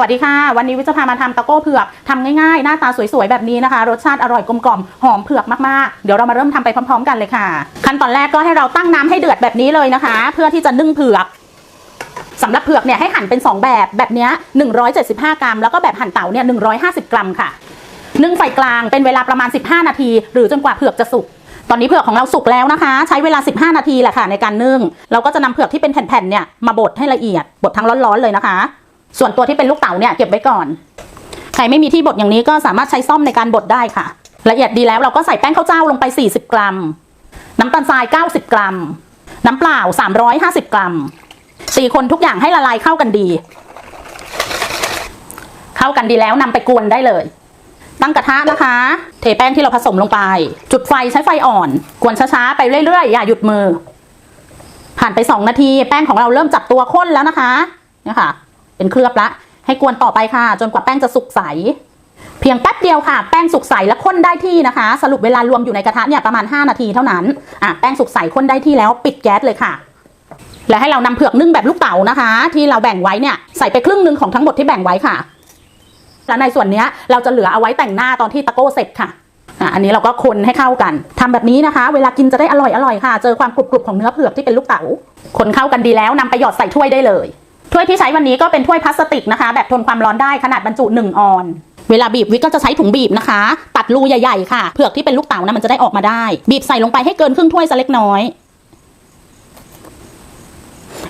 วัสดีค่ะ วันนี้วิจะพามาทำตะโก้เผือกทำง่ายๆ หน้าตาสวยๆ แบบนี้นะคะ รสชาติอร่อยกลมกล่อมหอมเผือกมากๆ เดี๋ยวเรามาเริ่มทำไปพร้อมๆ กันเลยค่ะ ขั้นตอนแรกก็ให้เราตั้งน้ำให้เดือดแบบนี้เลยนะคะ เพื่อที่จะนึ่งเผือกสำหรับเผือกเนี่ยให้หั่นเป็น 2 แบบแบบนี้ย175 กรัม แล้วก็แบบหั่นเต๋าเนี่ย150 กรัมค่ะนึ่งไฟกลางเป็นเวลาประมาณ 15 นาที หรือจนกว่าเผือกจะสุกตอนนี้เผือกของเราสุกแล้วนะคะ ใช้เวลา 15 นาทีแหละค่ะในการนึ่ง เราก็จะนำเผือกที่เป็นแผ่นๆเนี่ยมาบดให้ละเอียดบดทั้งร้อนๆเลยนะคะ ส่วนตัวที่เป็นลูกเต๋าเนี่ยเก็บไว้ก่อน ใครไม่มีที่บดอย่างนี้ก็สามารถใช้ซ่อมในการบดได้ค่ะ ละเอียดดีแล้วเราก็ใส่แป้งข้าวเจ้าลงไป 40 กรัม น้ำตาลทราย 90 กรัม น้ำเปล่า 350 กรัมตีคนทุกอย่างให้ละลายเข้ากันดี เข้ากันดีแล้วนำไปกวนได้เลย ตั้งกระทะนะคะ เทแป้งที่เราผสมลงไป จุดไฟใช้ไฟอ่อน กวนช้าๆไปเรื่อยๆ อย่าหยุดมือ ผ่านไป 2 นาที แป้งของเราเริ่มจับตัวข้นแล้วนะคะเนี่ยค่ะ เป็นเคลือบละ ให้กวนต่อไปค่ะ จนกว่าแป้งจะสุกใส เพียงแป๊บเดียวค่ะ แป้งสุกใสและข้นได้ที่นะคะ สรุปเวลารวมอยู่ในกระทะเนี่ยประมาณ 5 นาทีเท่านั้นอะแป้งสุกใสข้นได้ที่แล้วปิดแก๊สเลยค่ะ และให้เรานำเผือกนึ่งแบบลูกเต๋านะคะ ที่เราแบ่งไว้เนี่ยใส่ไปครึ่งหนึ่งของทั้งหมดที่แบ่งไว้ค่ะและในส่วนนี้เราจะเหลือเอาไว้แต่งหน้าตอนที่ตะโก้เสร็จค่ะอันนี้เราก็คนให้เข้ากันทำแบบนี้นะคะ เวลากินจะได้อร่อยอร่อยค่ะ เจอความกรุบๆของเนื้อเผือกที่เป็นลูกเต๋าคนเข้ากันดีแล้วนำไปหยอดใส่ถ้วยได้เลย ถ้วยที่ใช้วันนี้ก็เป็นถ้วยพลาสติกนะคะ แบบทนความร้อนได้ขนาดบรรจุ 1 ออนเวลาบีบวิกก็จะใช้ถุงบีบนะคะ ตัดรูใหญ่ๆค่ะเผือกที่เป็นลูกเต๋านะมันจะได้ออกมาได้ บีบใส่ลงไปให้เกินครึ่งถ้วยสักเล็กน้อย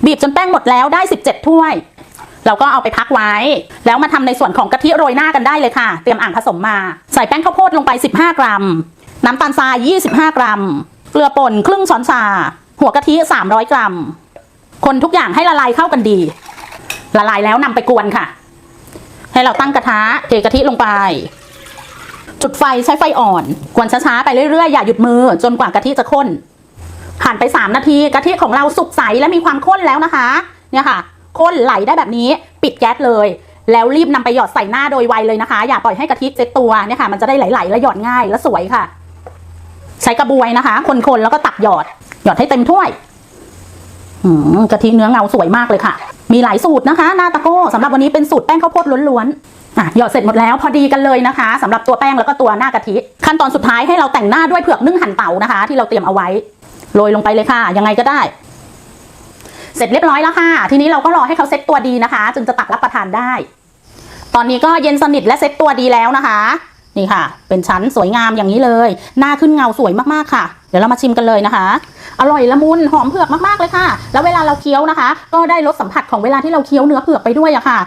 บีบจนแป้งหมดแล้วได้ 17 ถ้วย เราก็เอาไปพักไว้ แล้วมาทำในส่วนของกะทิโรยหน้ากันได้เลยค่ะ เตรียมอ่างผสมมา ใส่แป้งข้าวโพดลงไป 15 กรัม น้ำตาลทราย 25 กรัม เกลือป่นครึ่งช้อนชา หัวกะทิ 300 กรัม คนทุกอย่างให้ละลายเข้ากันดี ละลายแล้วนำไปกวนค่ะ ให้เราตั้งกระทะเทกะทิลงไป จุดไฟใช้ไฟอ่อน กวนช้าๆไปเรื่อยๆ อย่าหยุดมือ จนกว่ากะทิจะข้น ผ่านไป 3 นาทีกะทิของเราสุกใสและมีความข้นแล้วนะคะ เนี่ยค่ะข้นไหลได้แบบนี้ปิดแก๊สเลย แล้วรีบนำไปหยอดใส่หน้าโดยไวเลยนะคะ อย่าปล่อยให้กะทิเซ็ตตัวเนี่ยค่ะ มันจะได้ไหลๆและหยอดง่ายและสวยค่ะ ใช้กระบวยนะคะ คนๆแล้วก็ตักหยอด หยอดให้เต็มถ้วยอืมกะทิเนื้อเงาสวยมากเลยค่ะ มีหลายสูตรนะคะ หน้าตะโก้สำหรับวันนี้เป็นสูตรแป้งข้าวโพดล้วนๆอะหยอดเสร็จหมดแล้วพอดีกันเลยนะคะสำหรับตัวแป้งแล้วก็ตัวหน้ากะทิขั้นตอนสุดท้ายให้เราแต่งหน้าด้วยเผือกนึ่งหั่นเต๋านะคะ ที่เราเตรียมเอาไว้โรยลงไปเลยค่ะ ยังไงก็ได้ เสร็จเรียบร้อยแล้วค่ะ ทีนี้เราก็รอให้เขาเซ็ตตัวดีนะคะ จึงจะตักรับประทานได้ ตอนนี้ก็เย็นสนิทและเซ็ตตัวดีแล้วนะคะ นี่ค่ะ เป็นชั้นสวยงามอย่างนี้เลย หน้าขึ้นเงาสวยมากๆค่ะ เดี๋ยวเรามาชิมกันเลยนะคะ อร่อยละมุนหอมเผือกมากๆเลยค่ะ แล้วเวลาเราเคี้ยวนะคะ ก็ได้รสสัมผัสของเวลาที่เราเคี้ยวเนื้อเผือกไปด้วยอะค่ะ